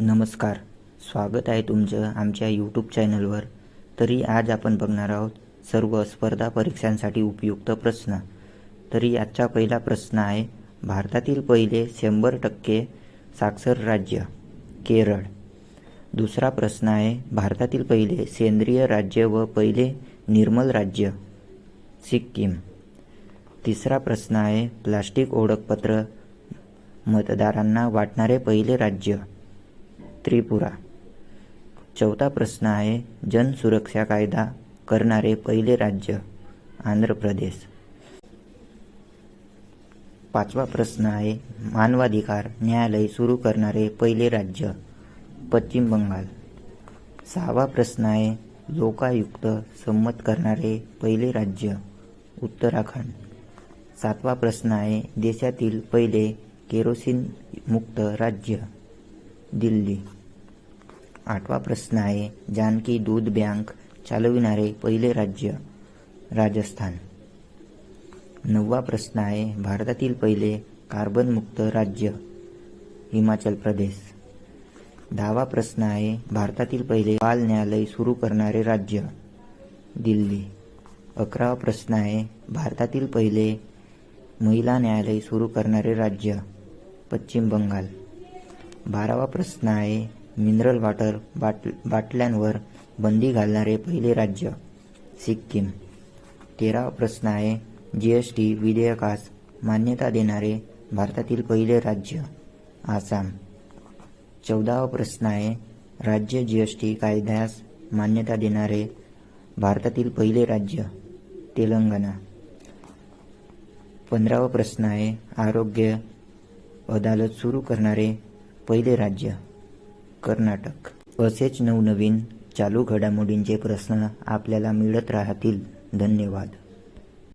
नमस्कार. स्वागत आहे तुमचं आमच्या यूट्यूब चॅनलवर तरी आज आपण बघणार आहोत सर्व स्पर्धा परीक्षांसाठी उपयुक्त प्रश्न. तरी आजचा पहिला प्रश्न आहे भारतातील पहिले शंभर टक्के साक्षर राज्य केरळ. दुसरा प्रश्न आहे भारतातील पहिले सेंद्रिय राज्य व पहिले निर्मल राज्य सिक्कीम. तिसरा प्रश्न आहे प्लास्टिक ओळखपत्र मतदारांना वाटणारे पहिले राज्य त्रिपुरा. चौथा प्रश्न आहे जनसुरक्षा कायदा करणारे पहिले राज्य आंध्र प्रदेश. पाचवा प्रश्न आहे मानवाधिकार न्यायालय सुरू करणारे पहिले राज्य पश्चिम बंगाल. सहावा प्रश्न आहे लोकायुक्त संमत करणारे पहिले राज्य उत्तराखंड. सातवा प्रश्न आहे देशातील पहिले केरोसिन मुक्त राज्य दिल्ली. आठवा प्रश्न आहे जानकी दूध बँक चालविणारे पहिले राज्य राजस्थान. नववा प्रश्न आहे भारतातील पहिले कार्बन मुक्त राज्य हिमाचल प्रदेश. दहावा प्रश्न आहे भारतातील पहिले बाल न्यायालय सुरू करणारे राज्य दिल्ली. अकरावा प्रश्न आहे भारतातील पहिले महिला न्यायालय सुरू करणारे राज्य पश्चिम बंगाल. बारावा प्रश्न आहे मिनरल वॉटर बाट बाटल्यांवर बंदी घालणारे पहिले राज्य सिक्कीम. तेरावा प्रश्न आहे. जी एस टी विधेयकास मान्यता देणारे भारतातील पहिले राज्य आसाम. चौदावा प्रश्न आहे. राज्य जी एस टी कायद्यास मान्यता देणारे भारतातील पहिले राज्य तेलंगणा. पंधरावा प्रश्न आहे. आरोग्य अदालत सुरू करणारे पहिले राज्य कर्नाटक. असेच नवनवीन चालू घडामोडींचे प्रश्न आपल्याला मिळत राहतील. धन्यवाद.